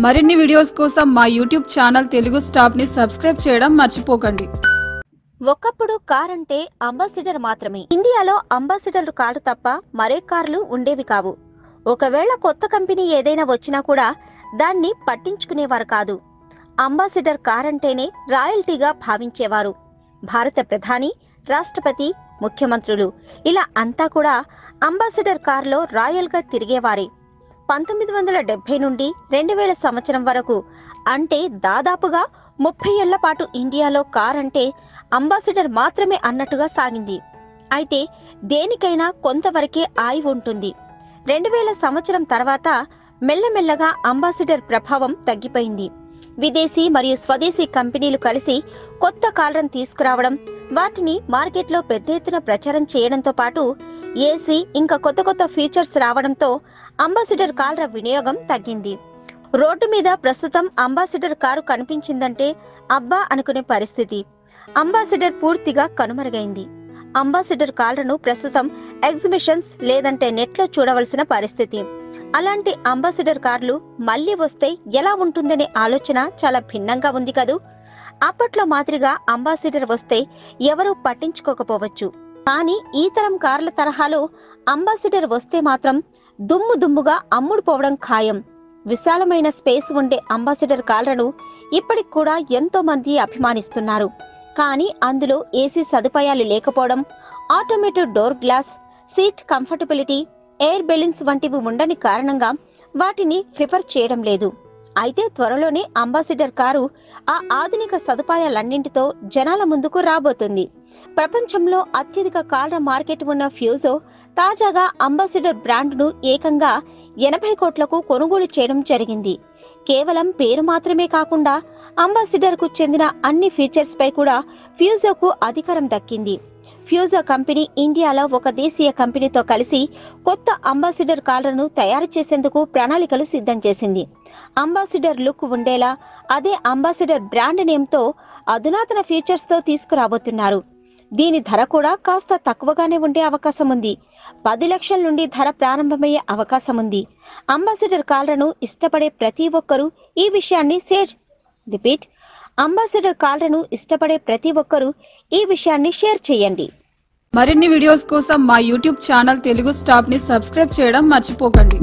మరిన్ని వీడియోస్ కోసం మా యూట్యూబ్ ఛానల్ తెలుగు స్టాప్ని సబ్స్క్రైబ్ చేయడం మర్చిపోకండి. ఒకప్పుడు కార్ అంటే అంబాసిడర్ మాత్రమే. ఇండియాలో అంబాసిడర్ కారు తప్ప మరే కార్లు ఉండేవి కావు. ఒకవేళ కొత్త కంపెనీ ఏదైనా వచ్చినా కూడా దాన్ని పట్టించుకునేవారు కాదు. అంబాసిడర్ కార్ అంటేనే రాయల్టీగా భావించేవారు. భారత ప్రధాని రాష్ట్రపతి ముఖ్యమంత్రులు. ఇలా అంతా కూడా అంబాసిడర్ కారులో రాయల్గా తిరిగేవారే. పంతొమ్మిది వందల డెబ్బై నుండి రెండు వేల సంవత్సరం వరకు. అంటే దాదాపుగా ముప్పై ఏళ్ళ పాటు ఇండియాలో కార్ అంటే అంబాసిడర్ మాత్రమే అన్నట్టుగా సాగింది. అయితే దేనికైనా కొంతవరకే ఆయి ఉంటుంది. రెండు వేల సంవత్సరం తర్వాత మెల్లమెల్లగా అంబాసిడర్ ప్రభావం తగ్గిపోయింది. విదేశీ మరియు స్వదేశీ కంపెనీలు కలిసి కొత్త కాలరం తీసుకురావడం వాటిని మార్కెట్లో పెద్ద ఎత్తున ప్రచారం చేయడంతో పాటు ఏసీ ఇంకా కొత్త కొత్త ఫీచర్స్ రావడంతో అంబాసిడర్ కార్ల వినియోగం తగ్గింది. రోడ్డు మీద ప్రస్తుతం అంబాసిడర్ కారు కనిపించిందంటే అబ్బా అనుకునే పరిస్థితి. అంబాసిడర్ పూర్తిగా కనుమరుగైంది. అంబాసిడర్ కార్లను ప్రస్తుతం ఎగ్జిబిషన్స్ లేదంటే నెట్లో చూడవలసిన పరిస్థితి. అలాంటి అంబాసిడర్ కార్లు మళ్ళీ వస్తే ఎలా ఉంటుందనే ఆలోచన చాలా భిన్నంగా ఉంది కదూ? అప్పట్లో మాదిరిగా అంబాసిడర్ వస్తే ఎవరూ పట్టించుకోకపోవచ్చు. కానీ ఈ తరం కార్ల తరహాలో అంబాసిడర్ వస్తే మాత్రం దుమ్ము దుమ్ముగా అమ్ముడుపోవడం ఖాయం. విశాలమైన స్పేస్ ఉండే అంబాసిడర్ కార్లను ఇప్పటికి కూడా ఎంతో మంది అభిమానిస్తున్నారు. కానీ అందులో ఏసీ సదుపాయాలు లేకపోవడం automatic door glass seat comfortability air balloons వంటివి ఉండని కారణంగా వాటిని ప్రిఫర్ చేయడం లేదు. అయితే త్వరలోనే అంబాసిడర్ కారు ఆ ఆధునిక సదుపాయాలన్నింటితో జనాల ముందుకు రాబోతుంది. ప్రపంచంలో అత్యధిక కాలర్ మార్కెట్ ఉన్న ఫ్యూజో తాజాగా అంబాసిడర్ బ్రాండ్ను ఏకంగా ఎనభై కోట్లకు కొనుగోలు చేయడం జరిగింది. కేవలం పేరు మాత్రమే కాకుండా అంబాసిడర్కు చెందిన అన్ని ఫీచర్స్పై కూడా ఫ్యూజోకు అధికారం దక్కింది. ఫ్యూజో కంపెనీ ఇండియాలో ఒక దేశీయ కంపెనీతో కలిసి కొత్త అంబాసిడర్ కాలర్ను తయారు చేసేందుకు ప్రణాళికలు సిద్ధం చేసింది. అంబాసిడర్ లుక్ ఉండేలా అదే అంబాసిడర్ బ్రాండ్ నేమ్తో అధునాతన ఫీచర్స్తో తీసుకురాబోతున్నారు. దీని ధర కూడా కాస్త తక్కువగానే ఉండే అవకాశం ఉంది పది లక్షల నుండి ధర ప్రారంభమయ్యే అవకాశం ఉంది అంబాసిడర్ కాలరను ఇష్టపడే ప్రతి ఒక్కరూ ఈ విషయాన్ని షేర్ రిపీట్. అంబాసిడర్ కాలరను ఇష్టపడే ప్రతి ఒక్కరూ ఈ విషయాన్ని షేర్ చేయండి. మరిన్ని వీడియోస్ కోసం మా యూట్యూబ్ ఛానల్ తెలుగు స్టాప్ని సబ్స్క్రైబ్ చేయడం మర్చిపోకండి.